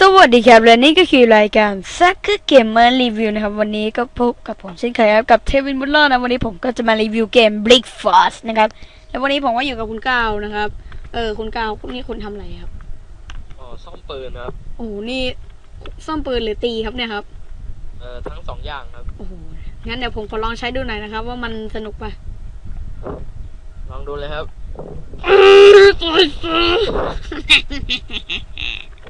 สวัสดีครับและนี่ก็คือรายการ s u c k e r Gamer Review นะครับวันนี้ก็พบกับผมเช่นเคยครับกับเทวินบุลเลอร์นะวันนี้ผมก็จะมารีวิวเกม Brick Force นะครับแล้ววันนี้ผมก็อยู่กับคุณก้าวนะครับ เออคุณก้าวนี่คุณทำอะไรครับอ๋อซ่อมปืนครับโอ้โหนี่ซ่อมปืนหรือตีครับเนี่ยครับเอ่อทั้งสองอย่างครับโอ้โหงั้นเดี๋ยวผมขอลองใช้ดูหน่อยนะครับ ว่ามันสนุกปะลองดูเลยครับ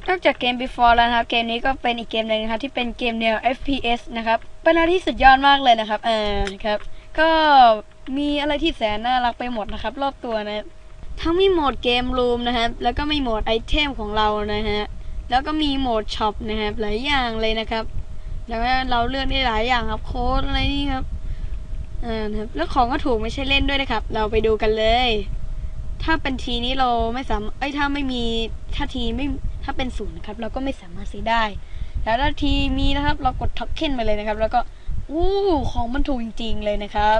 นอกจากเกม Before แล้วนะครับเกมนี้ก็เป็นอีกเกมหนึ่งครับที่เป็นเกมแนว FPS นะครับเป็นอะไรที่สุดยอดมากเลยนะครับเออครับ ก็มีอะไรที่แสนน่ารักไปหมดนะครับ รอบตัวนะทั้งมีโหมดเกมรูมนะครับแล้วก็มีโหมดไอเทมของเรานะฮะแล้วก็มีโหมดช็อปนะครับหลายอย่างเลยนะครับแล้วเราเลือกได้หลายอย่างครับโค้ดอะไรนี่ครับอ่าครับแล้วของก็ถูกไม่ใช่เล่นด้วยนะครับ เราไปดูกันเลย ถ้าเป็นทีนี้เราไม่สามารถเอ้ยถ้าไม่มีถ้าทีไม่ถ้าเป็นศูนย์นะครับเราก็ไม่สามารถซื้อได้ แล้วถ้าทีมีนะครับ เรากดท็อกเค็นไปเลยนะครับ แล้วก็อู้ของมันถูกจริง ๆ เลยนะครับ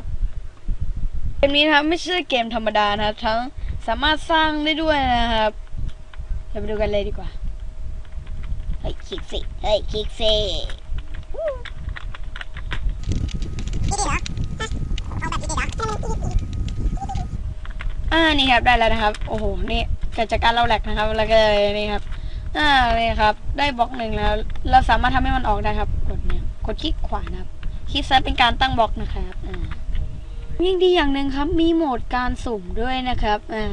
เกมนี้นะครับ ไม่ใช่เกมธรรมดานะครับ ทั้งสามารถสร้างได้ด้วยนะครับเราไปดูกันเลยดีกว่าเฮ้ยคลิกสิเฮ้ยคลิกสิ อ่านี่ครับได้แล้วนะครับ โอ้โหนี่เกิดจากการเราแหลกนะครับแล้วก็เลยนี่ครับอ่านี่ครับ ได้บล็อกหนึ่งแล้ว เราสามารถทำให้มันออกได้ครับ กดเนี่ยกดคลิกขวานะครับคลิกซ้ายเป็นการตั้งบล็อกนะครับอ่ายิ่งดีอย่างหนึ่งครับ มีโหมดการสุ่มด้วยนะครับอ่า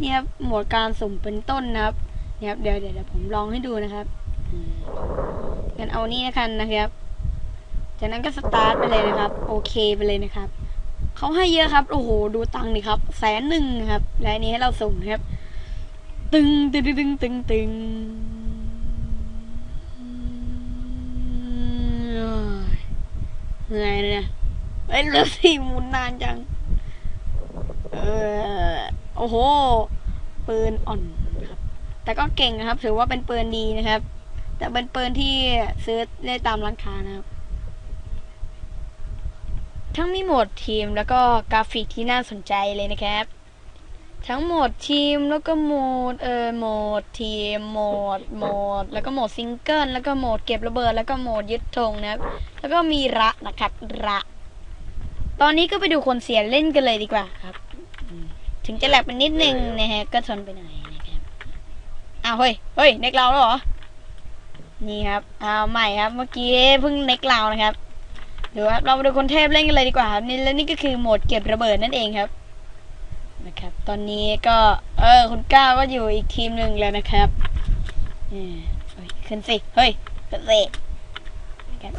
นี่ครับโหมดการสุ่มเป็นต้นนะครับเนี่ยครับเดี๋ยวเดี๋ยวเดี๋ยวผมลองให้ดูนะครับอืมงั้นเอานี่นะครับนะครับ จากนั้นก็สตาร์ทไปเลยนะครับ โอเคไปเลยนะครับ เขาให้เยอะครับ โอ้โห ดูตังค์นี่ครับ แสนหนึ่งครับ และนี้ให้เราสุ่มนะครับตึงตึงตึงตึงตึงตึงเหนื่อยเลยเนี่ยเอ้ยเรือสี่หมุนนานจัง เออ โอ้โห ปืนอ่อนครับ แต่ก็เก่งนะครับ ถือว่าเป็นปืนดีนะครับ แต่เป็นปืนที่ซื้อได้ตามร้านค้านะครับ ทั้งมีโหมดทีมแล้วก็กราฟิกที่น่าสนใจเลยนะครับ ทั้งโหมดทีมแล้วก็โหมดเออโหมดทีมโหมดโหมด แล้วก็โหมดซิงเกิลแล้วก็โหมดเก็บระเบิด แล้วก็โหมดยึดธงนะครับ แล้วก็มีระนะครับระตอนนี้ก็ไปดูคนเสียเล่นกันเลยดีกว่าครับ ถึงจะแหลกไปนิดนึงนะฮะก็ทนไปหน่อยนะครับอ้าวเฮ้ยเฮ้ยเน็กเราแล้วเหรอนี่ครับอ้าวใหม่ครับ เมื่อกี้เพิ่งเน็กเรานะครับ เดี๋ยวครัเรามาดูคนเทพเล่นกันเลยดีกว่าครับนี่และนี่ก็คือโหมดเก็บระเบิดนั่นเองครับนะครับ ตอนนี้ก็เออคุณก้าก็อยู่อีกทีมหนึ่งแล้วนะครับเฮ้ยขึ้นสิเฮ้ยขึ้นสิกับ